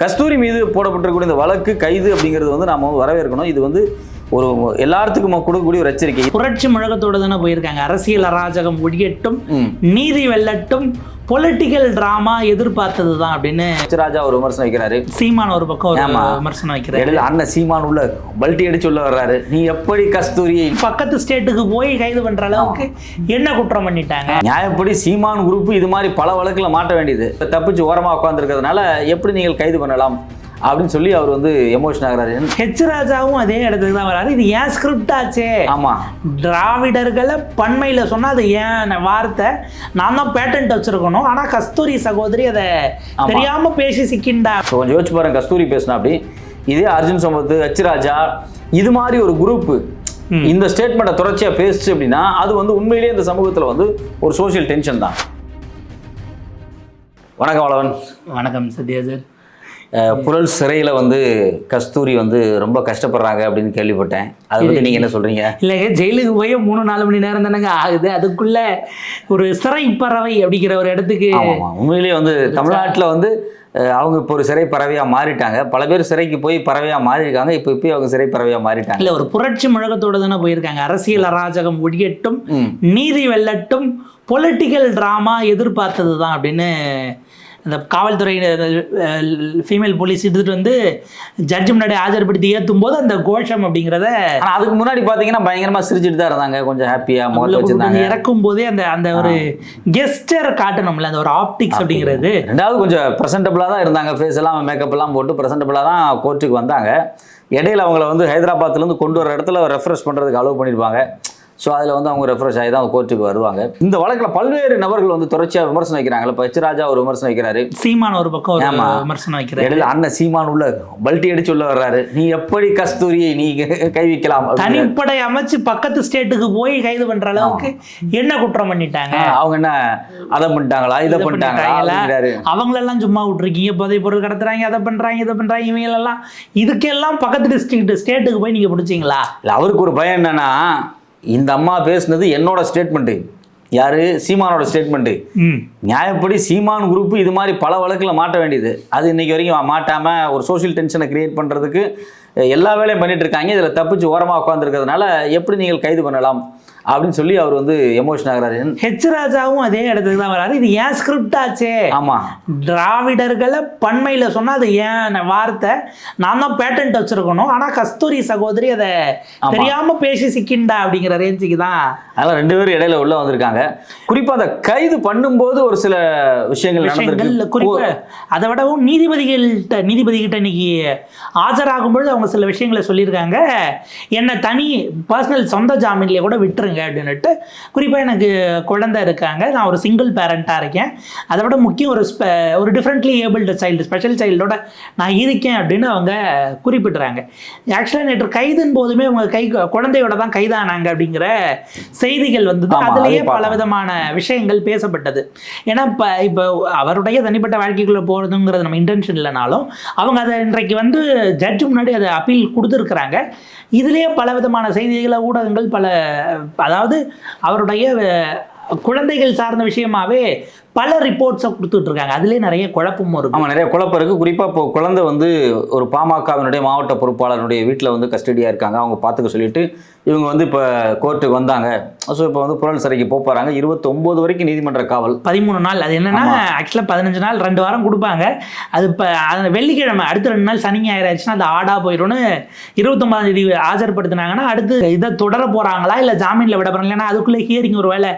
கஸ்தூரி மீது போடப்பட்டிருக்கக்கூடிய இந்த வழக்கு கைது அப்படிங்கிறது வந்து நாம் வந்து வரவேற்கணும். இது வந்து ஒரு எல்லாத்துக்கும் கொடுக்கக்கூடிய ஒரு எச்சரிக்கை. புரட்சி முழக்கத்தோட தானே போயிருக்காங்க. அரசியல் அராஜகம் ஒழியட்டும். நீதி வெல்லட்டும் பொலிட்டிக்கல் டிராமா எதிர்பார்த்தது தான் அப்படின்னு ராஜா ஒரு விமர்சனம் வைக்கிறாரு. சீமான் ஒரு பக்கம். விமர்சனம் வைக்கிறாரு. அண்ணன் சீமான் உள்ள பல்ட்டி அடிச்சு உள்ள வர்றாரு. நீ எப்படி கஸ்தூரியை பக்கத்து ஸ்டேட்டுக்கு போய் கைது பண்ற அளவுக்கு என்ன குற்றம் பண்ணிட்டாங்க? நியாயப்படி சீமான் குரூப் இது மாதிரி பல வழக்குல மாட்ட வேண்டியது. தப்பிச்சு ஓரமா உட்காந்துருக்கிறதுனால எப்படி நீங்கள் கைது பண்ணலாம்? அப்படின்னு சொல்லி அவர் வந்து எமோஷன் ஆகுறாரு. ஹெச் ராஜாவும் அதே இடத்துக்கு தான் வராரு. இது ஏன் ஸ்கிரிப்ட் ஆச்சே? ஆமா. திராவிடர்களை பண்மையில சொன்னா அது ஏன் வார்த்தை? நான் தான் பேட்டன்ட் வச்சிருக்கணும். ஆனா கஸ்தூரி சகோதரி அதை ஆமா. தெரியாம பேசி சிக்கிண்டா. ஸோ கொஞ்சம் யோசிச்சு பாருங்க கஸ்தூரி பேசினா அப்படி. இதே அர்ஜுன் சம்பத் ஹெச் ராஜா இது மாதிரி ஒரு குரூப் ம். இந்த ஸ்டேட்மெண்ட்டை தொடர்ச்சியா பேசுச்சு அப்படின்னா அது வந்து உண்மையிலேயே இந்த சமூகத்துல வந்து ஒரு சோஷியல் டென்ஷன் தான். வணக்கம் வளவன். வணக்கம் சத்யா சார் புழல் சிறையில வந்து கஸ்தூரி வந்து ரொம்ப கஷ்டப்படுறாங்க அப்படின்னு கேள்விப்பட்டேன். அதை பத்தி நீங்க என்ன சொல்றீங்க? இல்லைங்க ஜெயிலுக்கு போய் மூணு நாலு மணி நேரம் தானங்க ஆகுது. அதுக்குள்ள ஒரு சிறை பறவை அப்படிங்கிற ஒரு இடத்துக்கு உண்மையிலேயே வந்து தமிழ்நாட்டில் வந்து அவங்க இப்போ ஒரு சிறை பறவையாக மாறிட்டாங்க. பல பேர் சிறைக்கு போய் பறவையாக மாறியிருக்காங்க. இப்போ இப்போ அவங்க சிறை பறவையாக மாறிட்டாங்க. இல்ல ஒரு புரட்சி முழக்கத்தோட தானே போயிருக்காங்க. அரசியல் அராஜகம் ஒழியட்டும் நீதி வெல்லட்டும் பொலிட்டிக்கல் டிராமா எதிர்பார்த்தது தான் அப்படின்னு இந்த காவல்துறை ஃபீமேல் போலீஸ் எடுத்துட்டு வந்து ஜட்ஜ் முன்னாடி ஆஜர்படுத்தி ஏற்றும் போது அந்த கோஷம் அப்படிங்கிறத அதுக்கு முன்னாடி பார்த்தீங்கன்னா பயங்கரமாக சிரிச்சிட்டு தான் இருந்தாங்க. கொஞ்சம் ஹாப்பியாக உள்ள வச்சிருந்தாங்க. இறக்கும் போதே அந்த அந்த ஒரு கெஸ்டர் காட்டணும்ல அந்த ஒரு ஆப்டிக்ஸ் அப்படிங்கிறது. ரெண்டாவது கொஞ்சம் ப்ரெசன்டபுளாக தான் இருந்தாங்க. ஃபேஸ் எல்லாம் மேக்கப் எல்லாம் போட்டு ப்ரெசன்டபுளாக தான் கோர்ட்டுக்கு வந்தாங்க. இடையில அவங்கள வந்து ஹைதராபாத்லேருந்து கொண்டு வர இடத்துல ரெஃப்ரெஷ் பண்ணுறதுக்கு அலோவ் பண்ணியிருப்பாங்க ஸோ அதில் வந்து அவங்க ரெஃப்ரெஷ் ஆகி தான் கோர்ட்டுக்கு வருவாங்க. இந்த வழக்கில் பல்வேறு நபர்கள் வந்து தொடர்ச்சியாக விமர்சனம் வைக்கிறாங்க இப்போ எச் ராஜா ஒரு விமர்சனம் வைக்கிறாரு. சீமான் ஒரு பக்கம். விமர்சனம் வைக்கிறாரு. இடையில அண்ணன் சீமான் உள்ள பல்ட்டி அடிச்சு உள்ள வர்றாரு. நீ எப்படி கஸ்தூரியை நீ கை வைக்கலாம் அப்படின்னு. தனிப்படை அமைச்சு பக்கத்து ஸ்டேட்டுக்கு போய் கைது பண்ற அளவுக்கு என்ன குற்றம் பண்ணிட்டாங்க? அவங்க என்ன அதை பண்ணிட்டாங்களா? இதை பண்ணிட்டாங்களா? அவங்களெல்லாம் சும்மா விட்டுருக்கீங்க. போதை பொருள் கடத்துறாங்க அதை பண்றாங்க இதை பண்றாங்க இவங்களெல்லாம். இதுக்கெல்லாம் பக்கத்து டிஸ்ட்ரிக்ட் ஸ்டேட்டுக்கு போய் நீங்க பிடிச்சிங்களா? இல்ல அவருக்கு ஒரு பயம் என்னன்னா இந்த அம்மா பேசுனது என்னோட ஸ்டேட்மெண்ட்டு யாரு? சீமானோட ஸ்டேட்மெண்ட்டு நியாயப்படி சீமான் குரூப் இது மாதிரி பல வழக்கில் மாட்ட வேண்டியது. அது இன்னைக்கு வரைக்கும் மாட்டாம ஒரு சோஷியல் டென்ஷனை கிரியேட் பண்றதுக்கு அஹ், எல்லா வேலையும் பண்ணிட்டு இருக்காங்க. இதில் தப்பிச்சு ஓரமாக உட்காந்துருக்கிறதுனால எப்படி நீங்கள் கைது பண்ணலாம்? அப்படின்னு சொல்லி அவர் வந்து எமோஷன் ஆகுறாரு. ஹெச் ராஜாவும் அதே இடத்துக்கு தான் வராரு. இது ஏன் ஸ்கிரிப்ட் ஆச்சே? ஆமா. திராவிடர்களை பண்மையில சொன்னா அது ஏன் வார்த்தை? நான் தான் பேட்டன்ட் வச்சிருக்கணும். ஆனா கஸ்தூரி சகோதரி அதை. தெரியாம பேசி சிக்கிண்டா அப்படிங்கிற ரேஞ்சுக்கு தான். அதெல்லாம் ரெண்டு பேரும் இடையில உள்ள வந்திருக்காங்க. குறிப்பா அந்த கைது பண்ணும்போது ஒரு சில விஷயங்கள் விஷயங்கள் குறிப்பா அதை விடவும் நீதிபதிகள்கிட்ட நீதிபதிகிட்ட இன்னைக்கு ஆஜராகும் பொழுது அவங்க சில விஷயங்களை சொல்லியிருக்காங்க. என்னை தனி பர்சனல் சொந்த ஜாமீன்லேயே கூட விட்டுருங்க. அப்படின்னுட்டு குறிப்பாக எனக்கு குழந்தை இருக்காங்க. நான் ஒரு சிங்கிள் பேரண்ட்டாக இருக்கேன். அதை விட முக்கியம் ஒரு ஸ்பெ ஒரு டிஃப்ரெண்ட்லி ஏபிள்டு சைல்டு ஸ்பெஷல் சைல்டோட நான் இருக்கேன் அப்படின்னு அவங்க குறிப்பிடுறாங்க. ஆக்சுவலாக நேற்று கைதுன் போதுமே அவங்க கை குழந்தையோட தான் கைதானாங்க அப்படிங்கிற செய்திகள் வந்தது. அதுலேயே பல. விதமான விஷயங்கள் பேசப்பட்டது. ஏன்னா இப்போ இப்போ அவருடைய தனிப்பட்ட வாழ்க்கைக்குள்ளே போகிறதுங்கிறது நம்ம இன்டென்ஷன் இல்லைனாலும் அவங்க அதை இன்றைக்கு வந்து ஜட்ஜ் முன்னாடி அதை அப்பீல் கொடுத்துருக்குறாங்க. இதுலேயே பல விதமான செய்திகளை ஊடகங்கள் பல அதாவது அவருடைய குழந்தைகள் சார்ந்த விஷயமாவே பல ரிப்போர்ட்ஸை கொடுத்துட்டு இருக்காங்க அதுலேயே நிறைய குழப்பமும் இருக்கும் ஆமா நிறைய குழப்பம் இருக்கு. குறிப்பா இப்போ குழந்தை வந்து ஒரு பாமகவினுடைய மாவட்ட பொறுப்பாளருடைய வீட்டில் வந்து கஸ்டடியா இருக்காங்க. அவங்க பார்த்துக்க சொல்லிட்டு இவங்க வந்து இப்போ கோர்ட்டுக்கு வந்தாங்க. ஸோ இப்போ வந்து புழல் சிறைக்கு போக போறாங்க. இருபத்தொம்போது வரைக்கும் நீதிமன்ற காவல். பதிமூணு நாள். அது என்னன்னா. ஆக்சுவலாக பதினஞ்சு நாள் ரெண்டு வாரம் கொடுப்பாங்க. அது இப்போ வெள்ளிக்கிழமை அடுத்த ரெண்டு நாள் சனி ஞாயிறு ஆயிடுச்சுன்னா அது ஆடா போயிடும்னு இருபத்தொன்பதாம் தேதி ஆஜர்படுத்தினாங்கன்னா அடுத்து இதை தொடர போறாங்களா? இல்லை ஜாமீனில் விட போறாங்களா? ஏன்னா அதுக்குள்ளே ஹியரிங் ஒரு வேலை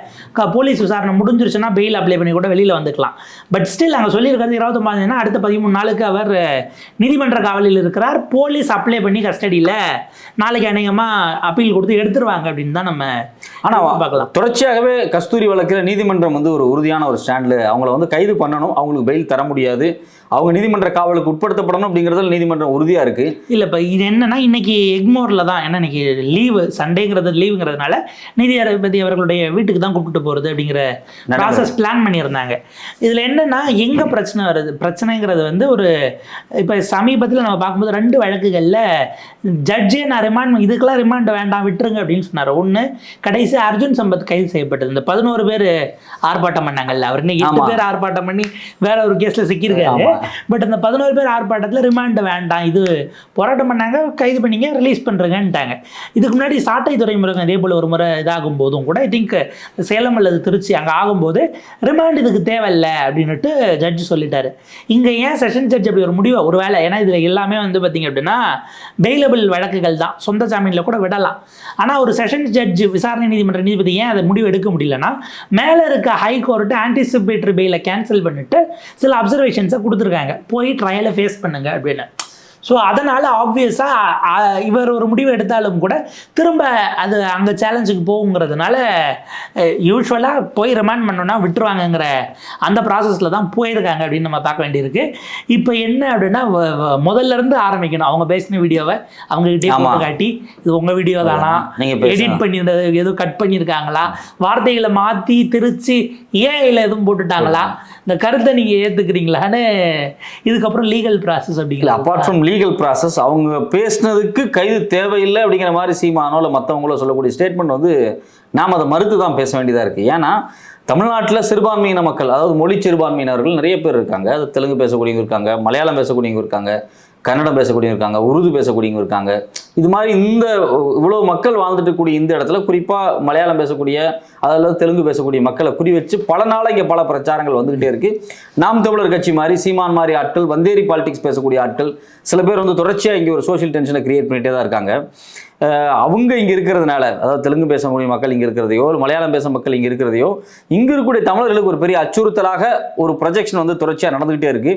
போலீஸ் விசாரணை முடிஞ்சிருச்சுன்னா பெயில் அப்ளை பண்ணி கூட வெளியில் வந்துக்கலாம். பட் ஸ்டில் அங்கே சொல்லியிருக்கிறது இருபத்தொன்பதாம் தேதினா அடுத்த பதிமூணு நாளுக்கு அவர் நீதிமன்ற காவலில் இருக்கிறார். போலீஸ் அப்ளை பண்ணி கஸ்டடியில் நாளைக்கு அநேகமாக அப்பீல் கொடுத்து எடுத்துருவாங்க அப்படின்னு தான் நம்ம ஆனா பார்க்கலாம் தொடர்ச்சியாகவே கஸ்தூரி வழக்கில் நீதிமன்றம் வந்து ஒரு உறுதியான ஒரு ஸ்டாண்டில் அவங்கள வந்து கைது பண்ணணும். அவங்களுக்கு பெயில் தர முடியாது. அவங்க நீதிமன்ற காவலுக்கு உட்படுத்தப்படணும் அப்படிங்கிறதுல நீதிமன்றம் உறுதியா இருக்கு. இல்லை இப்போ இது என்னன்னா இன்னைக்கு எக்மோரில் தான் ஏன்னா இன்னைக்கு லீவு சண்டேங்கிறது லீவுங்கிறதுனால நீதிபதி அவர்களுடைய வீட்டுக்கு தான் கூப்பிட்டு போகிறது அப்படிங்கிற ப்ராசஸ் பிளான் பண்ணியிருந்தாங்க. இதில் என்னன்னா எங்கே பிரச்சனை வருது? பிரச்சனைங்கிறது வந்து ஒரு இப்போ சமீபத்தில் நம்ம பார்க்கும்போது ரெண்டு வழக்குகளில் ஜட்ஜே நான் ரிமாண்ட் இதுக்கெல்லாம் ரிமாண்ட் வேண்டாம் விட்டுருங்க அப்படின்னு சொன்னார். ஒன்று கடைசி அர்ஜுன் சம்பத் கைது செய்யப்பட்டது. இந்த பதினோரு பேர் ஆர்ப்பாட்டம் பண்ணாங்கல்ல அவர் இன்னைக்கு எட்டு. பேர் ஆர்ப்பாட்டம் பண்ணி வேற ஒரு கேஸில் சிக்கியிருக்காரு. பட் அந்த பதினோரு பேர் ஆர்ப்பாட்டத்தில் ரிமாண்ட் வேண்டாம். இது போராட்டம் பண்ணாங்க கைது பண்ணிங்க ரிலீஸ் பண்ணுறங்கன்ட்டாங்க இதுக்கு முன்னாடி சாட்டை துறைமுருகன் இதே போல் ஒரு முறை இதாகும் போதும் கூட ஐ திங்க் சேலம் அல்லது திருச்சி அங்கே ஆகும்போது ரிமாண்ட் இதுக்கு தேவையில்லை அப்படின்னுட்டு ஜட்ஜ் சொல்லிட்டாரு. இங்கே ஏன் செஷன் ஜட்ஜ் அப்படி ஒரு முடிவு? ஒரு வேலை ஏன்னா இதில் எல்லாமே வந்து பார்த்திங்க அப்படின்னா பெயிலபிள் வழக்குகள் தான். சொந்த ஜாமீனில் கூட விடலாம். ஆனால் ஒரு செஷன் ஜட்ஜ் விசாரணை நீதிமன்ற நீதிபதி ஏன் அதை முடிவு எடுக்க முடியலன்னா மேலே இருக்க ஹை கோர்ட்டு ஆன்டிசிபேட்டரி பெயிலை கேன்சல் பண்ணிட்டு சில அப்சர்வேஷன்ஸை கொடுத்துருக்காங்க போய் ட்ரையலை ஃபேஸ் பண்ணுங்க அப்படின்னு. ஸோ அதனால் ஆப்வியஸாக இவர் ஒரு முடிவு எடுத்தாலும் கூட திரும்ப அது அங்கே சேலஞ்சுக்கு போகுங்கிறதுனால யூஸ்வலாக போய் ரிமாண்ட் பண்ணோன்னா விட்டுருவாங்கங்கிற அந்த ப்ராசஸில் தான் போயிருக்காங்க அப்படின்னு நம்ம பார்க்க வேண்டியிருக்கு. இப்போ என்ன அப்படின்னா வ- வ- முதல்ல இருந்து ஆரம்பிக்கணும். அவங்க பேசின வீடியோவை. போட்டு காட்டி இது உங்கள் வீடியோ தானா. எடிட் பண்ணியிருந்தது எதுவும் கட் பண்ணியிருக்காங்களா? வார்த்தைகளை மாற்றி திருச்சி ஏஐயில் எதுவும் போட்டுட்டாங்களா? இந்த கருத்தை நீங்கள் ஏற்றுக்கிறீங்களான்னு இதுக்கப்புறம் லீகல் ப்ராசஸ் இல்லை அப்படிங்கிற அப்பார்ட் ஃப்ரம் லீகல் ப்ராசஸ் அவங்க பேசுனதுக்கு கைது தேவையில்லை அப்படிங்கிற மாதிரி சீமானோ இல்லை மற்றவங்களோ சொல்லக்கூடிய ஸ்டேட்மெண்ட் வந்து நாம் அதை மறுத்து தான் பேச வேண்டியதாக இருக்குது ஏன்னா தமிழ்நாட்டில் சிறுபான்மையின மக்கள் அதாவது மொழி சிறுபான்மையினர்கள் நிறைய பேர் இருக்காங்க. அது தெலுங்கு பேசக்கூடியவங்க இருக்காங்க மலையாளம் பேசக்கூடியவங்க இருக்காங்க. கன்னடம் பேசக்கூடியவங்க இருக்காங்க உருது பேசக்கூடியவங்க இருக்காங்க. இது மாதிரி இந்த இவ்வளோ மக்கள் வாழ்ந்துட்டு கூடிய இந்த இடத்துல குறிப்பாக மலையாளம் பேசக்கூடிய அதாவது தெலுங்கு பேசக்கூடிய மக்களை குறி வச்சு பல நாளாக இங்கே பல பிரச்சாரங்கள் வந்துகிட்டே இருக்கு. நாம் தமிழர் கட்சி மாதிரி சீமான் மாதிரி ஆட்கள் வந்தேரி பாலிடிக்ஸ் பேசக்கூடிய ஆட்கள் சில பேர் வந்து தொடர்ச்சியாக இங்கே ஒரு சோஷியல் டென்ஷனை கிரியேட் பண்ணிகிட்டே தான் இருக்காங்க. அவங்க இங்கே இருக்கிறதுனால அதாவது தெலுங்கு பேசக்கூடிய மக்கள் இங்கே இருக்கிறதையோ மலையாளம் பேசும் மக்கள் இங்கே இருக்கிறதையோ இங்கே இருக்கக்கூடிய தமிழர்களுக்கு ஒரு பெரிய அச்சுறுத்தலாக ஒரு ப்ரொஜெக்ஷன் வந்து தொடர்ச்சியாக நடந்துகிட்டே இருக்கு.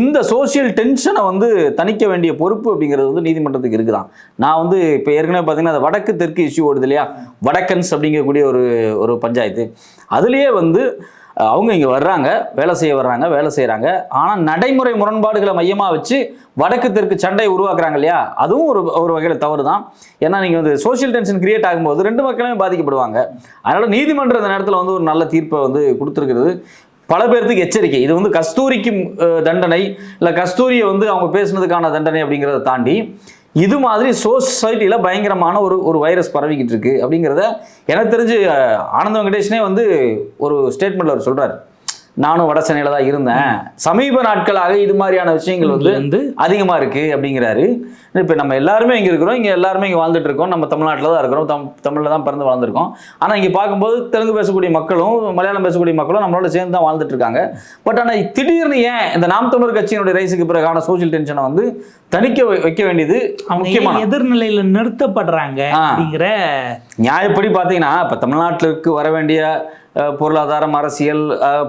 இந்த சோஷியல் டென்ஷனை வந்து தனி தணிக்க வேண்டிய பொறுப்பு அப்படிங்கிறது வந்து நீதிமன்றத்துக்கு இருக்குதான். நான் வந்து இப்போ ஏற்கனவே பார்த்தீங்கன்னா அந்த வடக்கு தெற்கு இஷ்யூ ஓடுது இல்லையா? வடக்கன்ஸ் அப்படிங்கக்கூடிய ஒரு ஒரு பஞ்சாயத்து. அதுலேயே வந்து அவங்க இங்கே வர்றாங்க வேலை செய்ய வர்றாங்க வேலை செய்கிறாங்க ஆனால் நடைமுறை முரண்பாடுகளை மையமாக வச்சு வடக்கு தெற்கு சண்டையை உருவாக்குறாங்க இல்லையா? அதுவும் ஒரு ஒரு வகையில் தவறு தான் ஏன்னா நீங்கள் வந்து சோஷியல் டென்ஷன் கிரியேட் ஆகும்போது ரெண்டு மக்களுமே பாதிக்கப்படுவாங்க. அதனால் நீதிமன்றம் இந்த நேரத்தில் வந்து ஒரு நல்ல தீர்ப்பை வந்து கொடுத்துருக்கிறது. பல பேர்த்துக்கு எச்சரிக்கை. இது வந்து கஸ்தூரிக்கு தண்டனை இல்லை கஸ்தூரியை வந்து அவங்க பேசுனதுக்கான தண்டனை அப்படிங்கிறத தாண்டி இது மாதிரி சொசைட்டியில் பயங்கரமான ஒரு ஒரு வைரஸ் பரவிக்கிட்டு இருக்கு அப்படிங்கிறத எனக்கு தெரிஞ்சு ஆனந்த வெங்கடேஷனே வந்து ஒரு ஸ்டேட்மெண்ட்டில் அவர் சொல்கிறார் நானும் வட சென்னையில தான் இருந்தேன். சமீப நாட்களாக இது மாதிரியான விஷயங்கள் வந்து வந்து அதிகமாக இருக்குது அப்படிங்கிறாரு. இப்போ நம்ம எல்லாருமே இங்கே இருக்கிறோம். இங்கே எல்லாருமே இங்கே வாழ்ந்துட்டு இருக்கோம். நம்ம தமிழ்நாட்டில் தான் இருக்கிறோம். தம் தமிழில் தான் பிறந்து வளர்ந்துருக்கோம். ஆனால் இங்கே பார்க்கும்போது தெலுங்கு பேசக்கூடிய மக்களும் மலையாளம் பேசக்கூடிய மக்களும் நம்மளோட சேர்ந்து தான் வாழ்ந்துட்டு இருக்காங்க. பட் ஆனால் திடீர்னு ஏன் இந்த நாம் தமிழர் கட்சியினுடைய ரைஸுக்கு பிறகான சோஷியல் டென்ஷனை வந்து தணிக்க வைக்க வேண்டியது முக்கியமான எதிர்நிலையில நிறுத்தப்படுறாங்க. அப்படிங்கிற நியாயப்படி பார்த்தீங்கன்னா இப்போ தமிழ்நாட்டிற்கு வர வேண்டிய பொருளாதாரம் அரசியல்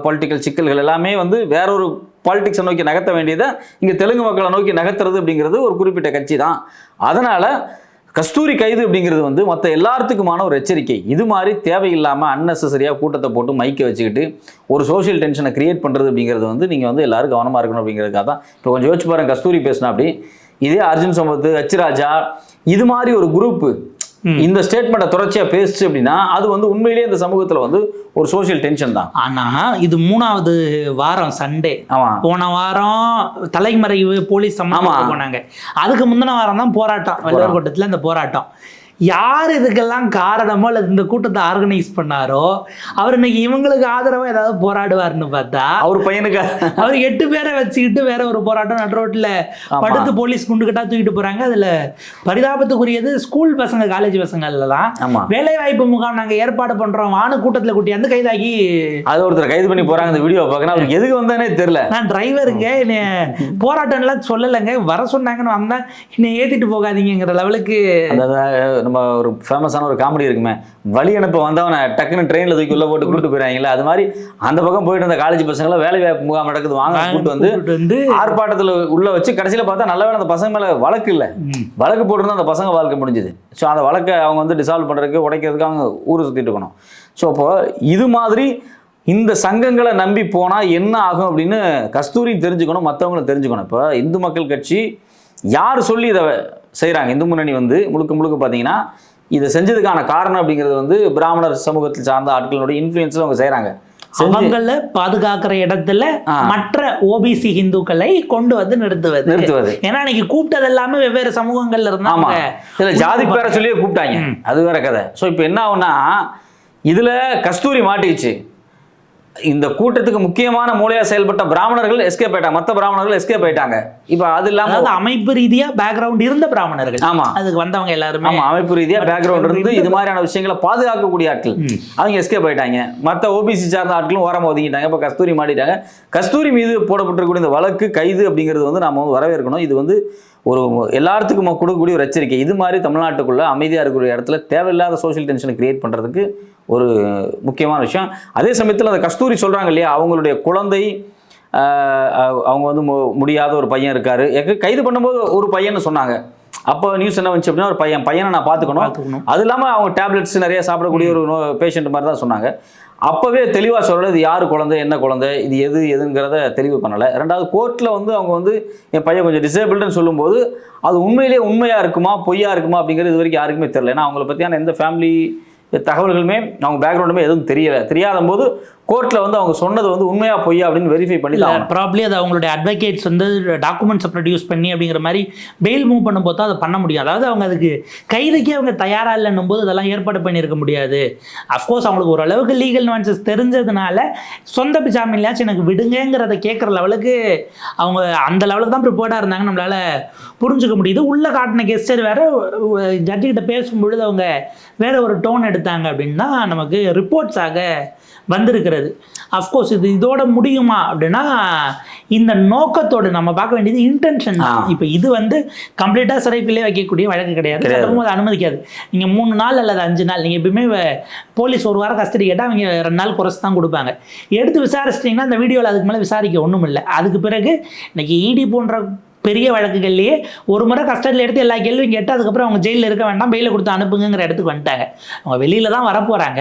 பொலிட்டிக்கல் சிக்கல்கள் எல்லாமே வந்து வேற ஒரு பாலிடிக்ஸை நோக்கி நகர்த்த வேண்டியதை இங்கே தெலுங்கு மக்களை நோக்கி நகர்த்துறது அப்படிங்கிறது ஒரு குறிப்பிட்ட கட்சி தான் அதனால் கஸ்தூரி கைது அப்படிங்கிறது வந்து மற்ற எல்லாத்துக்குமான ஒரு எச்சரிக்கை. இது மாதிரி தேவையில்லாமல் அன்னெசரியாக கூட்டத்தை போட்டு மைக்கை வச்சுக்கிட்டு ஒரு சோஷியல் டென்ஷனை கிரியேட் பண்ணுறது அப்படிங்கிறது வந்து நீங்கள் வந்து எல்லாரும் கவனமாக இருக்கணும் அப்படிங்கிறதுக்காக தான். இப்போ கொஞ்சம் யோசிச்சு பாருங்கள் கஸ்தூரி பேசினா அப்படி இதே அர்ஜுன் சம்பத் ஹச் ராஜா இது மாதிரி ஒரு குரூப்பு இந்த ஸ்டேட்மெண்ட்டை தொடர்ச்சியாக பேசுச்சு அப்படின்னா அது வந்து உண்மையிலேயே இந்த சமூகத்தில் வந்து ஒரு சோஷியல் டென்ஷன் தான். ஆனா இது மூணாவது வாரம் சண்டே ஆமாம் போன வாரம் தலைமறைவு போலீஸ் சம்பந்தமா ஆமா. போனாங்க. அதுக்கு முந்தின வாரம் தான் போராட்டம். வள்ளுவர் கோட்டத்தில் இந்த போராட்டம். யார் இதுக்கெல்லாம் காரணமோ அல்லது இந்த கூட்டத்தை ஆர்கனைஸ் பண்ணாரோ அவர் இன்னைக்கு இவங்களுக்கு ஆதரவா ஏதாவது போராடுவார்னு பார்த்தா அவர் பையனுக்கு அவர் எட்டு பேரை வச்சுக்கிட்டு வேற ஒரு போராட்டம் நடு ரோட்ல. படுத்து போலீஸ் குண்டுகிட்டா தூக்கிட்டு போறாங்க. அதுல பரிதாபத்துக்குரியது ஸ்கூல் பசங்க காலேஜ் பசங்கள்லாம் வேலை வாய்ப்பு முகாம் நாங்க ஏற்பாடு பண்றோம். வானு கூட்டத்துல கூட்டி வந்து கைதாகி அது ஒருத்தர் கைது பண்ணி போகிறாங்க இந்த வீடியோ பார்க்கணும். அவருக்கு எதுக்கு வந்தானே தெரில நான் டிரைவருங்க என்னை போராட்டம்லாம் சொல்லலைங்க. வர சொன்னாங்கன்னு வந்தா என்னை ஏத்திட்டு போகாதீங்கிற லெவலுக்கு நம்ம ஒரு ஃபேமஸான ஒரு காமெடி இருக்குமே. வழி அனுப்ப வந்தவனை டக்குன்னு ட்ரெயினில் தூக்கி உள்ள போட்டு கூட்டு போயிறாங்களே அது மாதிரி அந்த பக்கம் போயிட்டு இருந்த காலேஜ் பசங்களாம் வேலை வாய்ப்பு முகாம் நடக்குது வாங்க கூட்டு வந்து ஆர்ப்பாட்டத்தில் உள்ள வச்சு கடைசியில் பார்த்தா நல்ல அந்த பசங்க மேலே வழக்கு இல்லை. வழக்கு போட்டிருந்தா அந்த பசங்க வாழ்க்கை முடிஞ்சுது. ஸோ அந்த வழக்கை அவங்க வந்து டிசால்வ் பண்ணுறதுக்கு உடைக்கிறதுக்கு அவங்க ஊரை சுற்றிட்டு இருக்கணும். ஸோ அப்போ இது மாதிரி இந்த சங்கங்களை நம்பி போனால் என்ன ஆகும் அப்படின்னு கஸ்தூரி தெரிஞ்சுக்கணும் மற்றவங்களும் தெரிஞ்சுக்கணும். இப்போ இந்து மக்கள் கட்சி யார் சொல்லி இதை செய்கிறாங்க இந்து முன்னணி வந்து முழுக்க முழுக்க பார்த்தீங்கன்னா இதை செஞ்சதுக்கான காரணம் அப்படிங்கிறது வந்து பிராமணர் சமூகத்தில் சார்ந்த ஆட்களுடைய இன்ஃப்ளூயன்ஸில் அவங்க செய்கிறாங்க அவங்கள பாதுகாக்கிற இடத்துல. மற்ற ஓபிசி இந்துக்களை கொண்டு வந்து நிறுத்துவது. நிறுத்துவது. ஏன்னா இன்னைக்கு கூப்பிட்டது எல்லாமே வெவ்வேறு சமூகங்கள்ல இருந்தாங்க. இதுல ஜாதி பேரை சொல்லியே கூப்பிட்டாங்க. அது வேற கதை. ஸோ இப்போ என்ன ஆகும்னா இதுல கஸ்தூரி மாட்டிக்கிச்சு. இந்த கூட்டத்துக்கு முக்கியமான மூலையா செயல்பட்ட பிராமணர்கள் எஸ்கேப் ஆயிட்டாங்க. மற்ற பிராமணர்கள் எஸ்கேப் ஆயிட்டாங்க. இப்போ அது இல்லாம அமைப்பு ரீதியா பேக்ரவுண்ட் இருந்த பிராமணர்கள். ஆமா. அதுக்கு வந்தவங்க எல்லாருமே ஆமா அமைப்பு ரீதியா பேக்ரவுண்ட் இருந்து இது மாதிரியான விஷயங்களை பாதுகாக்கக்கூடிய ஆட்கள். அவங்க எஸ்கேப் ஆயிட்டாங்க. மற்ற ஓபிசி சார்ந்த ஆட்களும் ஓரமா ஒதுங்கிட்டாங்க. இப்போ கஸ்தூரி மாட்டிட்டாங்க. கஸ்தூரி மீது போடப்பட்டிருக்கக்கூடிய இந்த வழக்கு கைது அப்படிங்கிறது வந்து நாம வந்து வரவேற்கணும். இது வந்து ஒரு எல்லாத்துக்கும் கொடுக்கக்கூடிய ஒரு எச்சரிக்கை. இது மாதிரி தமிழ்நாட்டுக்குள்ள அமைதியா இருக்கக்கூடிய இடத்துல தேவையில்லாத சோஷியல் டென்ஷனை கிரியேட் பண்றதுக்கு ஒரு முக்கியமான விஷயம். அதே சமயத்தில் அந்த கஸ்தூரி சொல்றாங்க இல்லையா அவங்களுடைய குழந்தை அவங்க வந்து மு- முடியாத ஒரு பையன் இருக்காரு. எனக்கு கைது பண்ணும்போது ஒரு பையன்னு சொன்னாங்க. அப்போ நியூஸ் என்ன வந்துச்சு அப்படின்னா ஒரு பையன் பையனை நான் பார்த்துக்கணும். அது இல்லாமல் அவங்க டேப்லெட்ஸ் நிறைய சாப்பிடக்கூடிய ஒரு நோ பேஷண்ட் மாதிரி தான் சொன்னாங்க. அப்போவே தெளிவாக சொல்லலை இது யார் குழந்தை என்ன குழந்தை இது எது எதுங்கிறத தெளிவு பண்ணலை. ரெண்டாவது கோர்ட்டில் வந்து அவங்க வந்து என் பையன் கொஞ்சம் டிசேபிள்டுன்னு சொல்லும்போது அது உண்மையிலேயே உண்மையாக இருக்குமா பொய்யா இருக்குமா அப்படிங்கிறது இது வரைக்கும் யாருக்குமே தெரியல. ஏன்னா அவங்கள பற்றியான எந்த ஃபேமிலி தகவல்களுமே அவங்க பேக்ரவுண்டுமே எதுவும் தெரியலை. தெரியாத போது கோர்ட்டில் வந்து அவங்க சொன்னது வந்து உண்மையா பொய்யா அப்படின்னு வெரிஃபை பண்ணி. ப்ராப்ளி அது அவங்களுடைய அட்வொகேட்ஸ் வந்து டாக்குமெண்ட்ஸை ப்ரொடியூஸ் பண்ணி அப்படிங்கிற மாதிரி பெயில் மூவ் பண்ணும்போது தான் அதை பண்ண முடியும். அதாவது அவங்க அதுக்கு கைதுக்கே அவங்க தயாரா இல்லைன்னும் போது அதெல்லாம் ஏற்பாடு பண்ணியிருக்க முடியாது. அஃப்கோர்ஸ் அவங்களுக்கு ஓரளவுக்கு லீகல் nuances தெரிஞ்சதுனால சொந்த ஜாமீன்லாச்சும் எனக்கு விடுங்கங்கிறத கேட்குற லெவலுக்கு அவங்க அந்த லெவலுக்கு தான் ப்ரிப்பேர்டாக இருந்தாங்க நம்மளால புரிஞ்சுக்க முடியுது. உள்ள காட்டின கெஸ்டர் வேற ஜட்ஜி கிட்ட பேசும்பொழுது அவங்க வேற ஒரு டோன் எடுத்தாங்க அப்படின்னா நமக்கு ரிப்போர்ட்ஸாக வந்திருக்கிறது. அஃப்கோர்ஸ் இது இதோட முடியுமா அப்படின்னா இந்த நோக்கத்தோடு நம்ம பார்க்க வேண்டியது இன்டென்ஷன் தான். இப்போ இது வந்து கம்ப்ளீட்டாக சிறைப்பிலே வைக்கக்கூடிய வழக்கு கிடையாது. சட்டமும் அதை அனுமதிக்காது. நீங்கள் மூணு நாள் அல்லது அஞ்சு நாள் நீங்கள் எப்பயுமே வ- போலீஸ் ஒரு வாரம் கஸ்டடி கேட்டால் அவங்க ரெண்டு நாள் குறைச்சு தான் கொடுப்பாங்க. எடுத்து விசாரிச்சிட்டிங்கன்னா அந்த வீடியோவில் அதுக்கு மேலே விசாரிக்க ஒன்றும் இல்லை அதுக்கு பிறகு இன்னைக்கு இடி போன்ற பெரிய வழக்குகள்லேயே ஒரு முறை கஸ்டடியில் எடுத்து எல்லா கேள்வியும் கேட்டு அதுக்கப்புறம் அவங்க ஜெயிலில் இருக்க வேண்டாம் பெயில கொடுத்து அனுப்புங்கிற இடத்துக்கு வந்துட்டாங்க. அவங்க வெளியில் தான் வரப்போகிறாங்க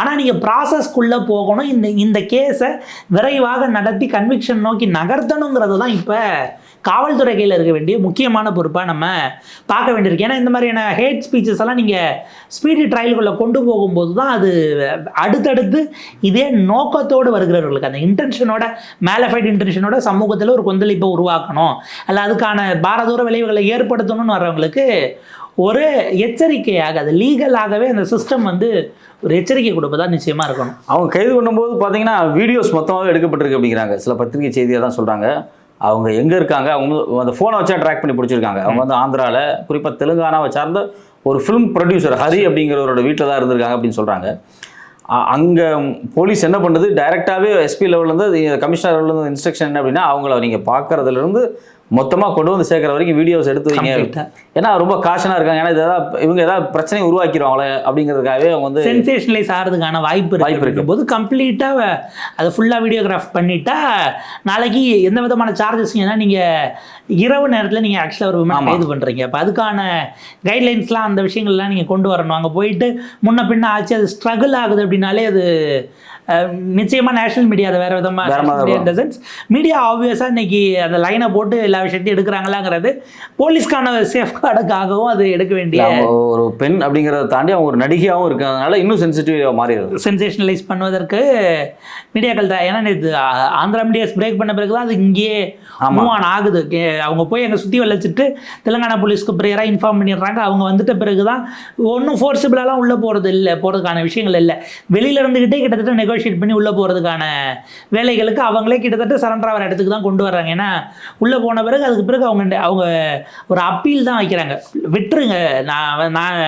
ஆனால் நீங்கள் ப்ராசஸ்க்குள்ளே போகணும். இந்த இந்த கேஸை விரைவாக நடத்தி கன்விக்ஷன் நோக்கி நகர்த்தணுங்கிறது தான் இப்போ காவல்துறை கையில் இருக்க வேண்டிய முக்கியமான பொறுப்பாக நம்ம பார்க்க வேண்டியிருக்கு. ஏன்னா இந்த மாதிரியான ஹேட் ஸ்பீச்சஸ் எல்லாம் நீங்கள் ஸ்பீடி ட்ரையலுக்குள்ளே கொண்டு போகும்போது தான் அது அடுத்தடுத்து இதே நோக்கத்தோடு வருகிறவர்களுக்கு அந்த இன்டென்ஷனோட மேலஃபைட் இன்டென்ஷனோட சமூகத்தில் ஒரு கொந்தளிப்பை உருவாக்கணும். அல்ல அதுக்கான பாரதூர விளைவுகளை ஏற்படுத்தணும்னு வர்றவங்களுக்கு ஒரு எச்சரிக்கையாக அது லீகலாகவே அந்த சிஸ்டம் வந்து ஒரு எச்சரிக்கை கொடுப்பதா நிச்சயமாக இருக்கணும். அவங்க கைது பண்ணும்போது பார்த்தீங்கன்னா வீடியோஸ் மொத்தமாகவே எடுக்கப்பட்டிருக்கு அப்படிங்கிறாங்க. சில பத்திரிகை செய்தியாக தான் சொல்கிறாங்க அவங்க எங்கே இருக்காங்க அவங்க அந்த ஃபோனை வச்சா ட்ராக் பண்ணி பிடிச்சிருக்காங்க. அவங்க வந்து ஆந்திராவில் குறிப்பாக தெலுங்கானாவை சார்ந்த ஒரு ஃபிலிம் ப்ரொடியூசர் ஹரி அப்படிங்கிறவரோட வீட்டில் தான் இருந்திருக்காங்க அப்படின்னு சொல்கிறாங்க அங்கே போலீஸ் என்ன பண்ணுது? டைரெக்டாகவே எஸ்பி லெவல்லேருந்து கமிஷனர் லெவல்லேருந்து இன்ஸ்ட்ரக்ஷன் என்ன அப்படின்னா அவங்கள நீங்கள் பார்க்கறதுலேருந்து மொத்தமாக கொண்டு வந்து சேர்க்குற வரைக்கும் வீடியோஸ் எடுத்து வைங்க. ஏன்னா ரொம்ப காஷனாக இருக்காங்க ஏன்னா இது ஏதாவது இவங்க ஏதாவது பிரச்சனையை உருவாக்கிடுவாங்களே அப்படிங்கிறதுக்காகவே அவங்க வந்து சென்சேஷனலைஸ் ஆகிறதுக்கான வாய்ப்பு வாய்ப்பு இருக்கு இருக்கு. போது கம்ப்ளீட்டாக அதை ஃபுல்லாக வீடியோகிராஃப் பண்ணிட்டா நாளைக்கு எந்த விதமான சார்ஜஸ் ஏன்னா நீங்கள் இரவு நேரத்தில் நீங்கள் ஆக்சுவலாக ஒரு விமன் ஆமா. கைது பண்ணுறீங்க அப்போ அதுக்கான கைட்லைன்ஸ்லாம் அந்த விஷயங்கள்லாம் நீங்கள் கொண்டு வரணும் அங்கே போயிட்டு முன்ன பின்ன ஆச்சு அது ஸ்ட்ரகிள் ஆகுது அப்படின்னாலே அது நிச்சயமா நேஷனல் மீடியா அதை வேற விதமா வேற மாதிரி மீடியா இந்த சென்ஸ் மீடியா ஆப்வியஸாக இன்னைக்கு அந்த லைனை போட்டு எல்லா விஷயத்தையும் எடுக்கிறாங்களாங்கிறது போலீஸ்க்கான சேஃப் கார்டுக்காகவும் அது எடுக்க வேண்டிய ஒரு பெண் அப்படிங்கிறத தாண்டி அவங்க ஒரு நடிகையாகவும் இருக்கிறதுனால இன்னும் சென்சிட்டிவாக மாறிடுது. சென்சேஷனலைஸ் பண்ணுவதற்கு மீடியாக்கள் தான். ஏன்னா இது ஆந்திரா மீடியாஸ் பிரேக் பண்ண பிறகு தான் அது இங்கேயே. மூவ் ஆன் ஆகுது. அவங்க போய் அங்கே சுற்றி வளைச்சிட்டு தெலுங்கானா போலீஸ்க்கு ப்ரேயராக இன்ஃபார்ம் பண்ணிடுறாங்க. அவங்க வந்துட்ட பிறகு தான் ஒன்றும் ஃபோர்ஸிபிளாலாம் உள்ளே போகிறது இல்லை போகிறதுக்கான விஷயங்கள் இல்லை. வெளியில இருந்துக்கிட்டே கிட்டத்தட்ட நெகோஷியேட் பண்ணி உள்ளே போகிறதுக்கான வேலைகளுக்கு அவங்களே கிட்டத்தட்ட சரண்டர் ஆகிற இடத்துக்கு தான் கொண்டு வர்றாங்க. ஏன்னா உள்ளே போன பிறகு அதுக்கு பிறகு அவங்க அவங்க ஒரு அப்பீல் தான் வைக்கிறாங்க. விட்டுருங்க. நான் நான்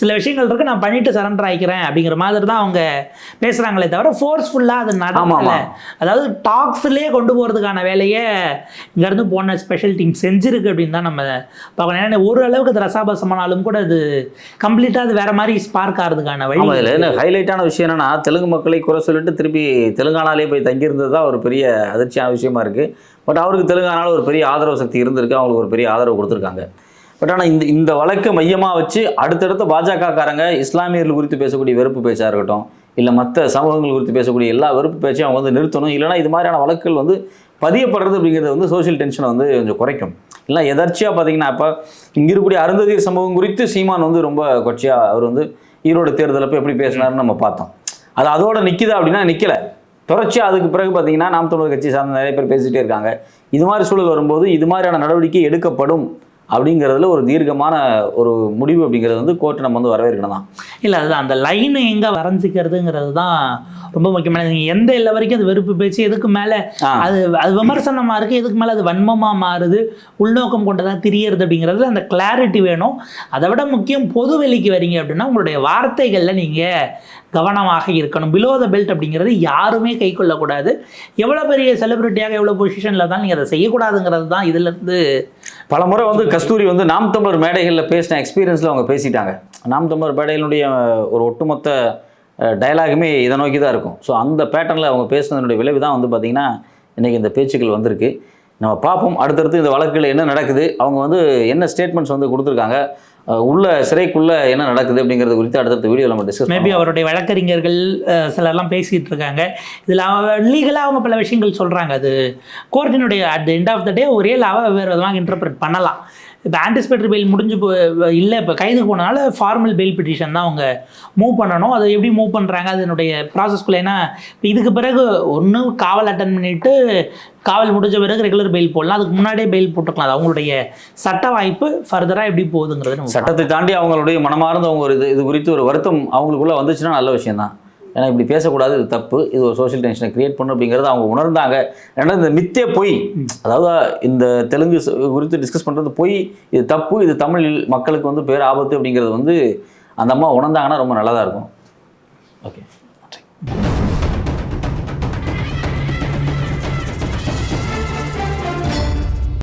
சில விஷயங்கள் இருக்கு நான் பண்ணிட்டு சரண்டர் ஆகிக்கிறேன் அப்படிங்கிற மாதிரி தான் அவங்க பேசுகிறாங்களே தவிர ஃபோர்ஸ்ஃபுல்லாக அது நடக்கல. அதாவது டாக்ஸ்லேயே கொண்டு போகிறதுக்கான வேலையை இங்கேருந்து போன ஸ்பெஷல் டீம் செஞ்சிருக்கு அப்படின்னு தான் நம்ம பார்க்கணும். ஏன்னா ஒரு அளவுக்கு அது ரசாபாசமானாலும் கூட அது கம்ப்ளீட்டாக அது வேற மாதிரி ஸ்பார்க் ஆகிறதுக்கான வழி ஹைலைட்டான விஷயம் என்னன்னா தெலுங்கு மக்களை குறை சொல்லிட்டு திருப்பி தெலுங்கானாலே போய் தங்கியிருந்தது தான் ஒரு பெரிய அதிர்ச்சியான விஷயமா இருக்குது பட் அவருக்கு தெலுங்கானால ஒரு பெரிய ஆதரவு சக்தி இருந்திருக்கு. அவங்களுக்கு ஒரு பெரிய ஆதரவு கொடுத்துருக்காங்க. பட் ஆனால் இந்த இந்த வழக்கை மையமாக வச்சு அடுத்தடுத்த பாஜகக்காரங்க இஸ்லாமியர்கள் குறித்து பேசக்கூடிய வெறுப்பு பேச்சாக இருக்கட்டும் இல்லை மற்ற சமூகங்கள் குறித்து பேசக்கூடிய எல்லா வெறுப்பு பேச்சையும் அவங்க வந்து நிறுத்தணும். இல்லைன்னா இது மாதிரியான வழக்குகள் வந்து பதியப்படுறது அப்படிங்கிறது வந்து சோஷியல் டென்ஷனை வந்து கொஞ்சம் குறைக்கும். இல்லை எதர்ச்சியாக பார்த்தீங்கன்னா இப்போ இங்கே இருக்கக்கூடிய அருந்ததியர் சம்பவம் குறித்து சீமான் வந்து ரொம்ப கொச்சையாக அவர் வந்து ஈரோடு தேர்தலப்போ எப்படி பேசினாருன்னு நம்ம பார்த்தோம். அது அதோட நிற்கிதா அப்படின்னா நிற்கல தொடர்ச்சியாக அதுக்கு பிறகு பார்த்தீங்கன்னா நாம் தமிழர் கட்சி சார்ந்த நிறைய பேர் பேசிகிட்டே இருக்காங்க. இது மாதிரி சூழல் வரும்போது இது மாதிரியான நடவடிக்கை எடுக்கப்படும் அப்படிங்கிறதுல ஒரு தீர்க்கமான ஒரு முடிவு அப்படிங்கிறது வந்து கோர்ட் நம்ம வந்து வரவேற்கணும் தான். இல்லை அதுதான். அந்த லைனை எங்கே வரைஞ்சிக்கிறதுங்கிறது தான் ரொம்ப முக்கியமானது. நீங்கள் எந்த இல்லை வரைக்கும் அது வெறுப்பு பேச்சு எதுக்கு மேலே. அது அது விமர்சனமாக இருக்குது எதுக்கு மேலே அது வன்மமாக மாறுது உள்நோக்கம் கொண்டதாக தெரியறது அப்படிங்கிறதுல அந்த கிளாரிட்டி வேணும். அதை விட முக்கியம் பொது வெளிக்கு வரீங்க அப்படின்னா உங்களுடைய வார்த்தைகளில் நீங்கள் கவனமாக இருக்கணும். பிலோ த பெல்ட் அப்படிங்கிறது யாருமே கை கொள்ளக்கூடாது. எவ்வளோ பெரிய செலிபிரிட்டியாக எவ்வளோ பொசிஷனில் தான் நீங்கள் அதை செய்யக்கூடாதுங்கிறது தான் இதுலேருந்து பல முறை வந்து கஸ்தூரி வந்து நாம் தமிழர் மேடைகளில் பேசின எக்ஸ்பீரியன்ஸில் அவங்க பேசிட்டாங்க. நாம் தமிழர் மேடைகளுடைய ஒரு ஒட்டுமொத்த டயலாகுமே இதை நோக்கி தான் இருக்கும். ஸோ அந்த பேட்டர்னில் அவங்க பேசுனதனுடைய விளைவு தான் வந்து பார்த்திங்கன்னா இன்றைக்கி இந்த பேச்சுக்கள் வந்திருக்கு. நம்ம பார்ப்போம். அடுத்தடுத்து இந்த வழக்குகள் என்ன நடக்குது? அவங்க வந்து என்ன ஸ்டேட்மெண்ட்ஸ் வந்து கொடுத்துருக்காங்க? உள்ள சிறைக்குள்ள என்ன நடக்குது அப்படிங்கிறது குறித்து அடுத்தடுத்த வீடியோ நம்ம டிஸ்கஸ் மேபி அவருடைய வழக்கறிஞர்கள் சிலர்லாம் பேசிகிட்டு இருக்காங்க. இதில் லீகலாக அவங்க பல விஷயங்கள் சொல்கிறாங்க அது கோர்ட்டினுடைய at the end of the day ஒரே லாவை வேறு விதமாக இன்டர்பிரட் பண்ணலாம். இப்போ ஆன்டிசிபேட்டரி பெயில் முடிஞ்சு போ இல்லை இப்போ கைது போனனால ஃபார்மல் பெயில் பிட்டிஷன் தான் அவங்க மூவ் பண்ணணும். அதை எப்படி மூவ் பண்ணுறாங்க அதனுடைய ப்ராசஸ்குள்ளே ஏன்னா இப்போ இதுக்கு பிறகு ஒன்று காவல் அட்டன் பண்ணிட்டு காவல் முடிஞ்ச பிறகு ரெகுலர் பெயில் போடலாம். அதுக்கு முன்னாடியே பெயில் போட்டுக்கலாம். அது அவங்களுடைய சட்ட வாய்ப்பு ஃபர்தராக எப்படி போகுதுங்கிறது சட்டத்தை தாண்டி அவங்களுடைய மனமார்ந்த அவங்க ஒரு இது இது குறித்து ஒரு வருத்தம் அவங்களுக்குள்ள வந்துச்சுன்னா நல்ல விஷயம் தான் ஏன்னா இப்படி பேசக்கூடாது இது தப்பு. இது ஒரு சோஷியல் டென்ஷனை கிரியேட் பண்ணும் அப்படிங்கிறத அவங்க உணர்ந்தாங்க. ஏன்னா இந்த மித்திய பொய் அதாவது இந்த தெலுங்கு குறித்து டிஸ்கஸ் பண்ணுறது பொய் இது தப்பு இது தமிழ் மக்களுக்கு வந்து பேர் ஆபத்து அப்படிங்கிறது வந்து அந்த அம்மா உணர்ந்தாங்கன்னா ரொம்ப நல்லதாக இருக்கும். ஓகே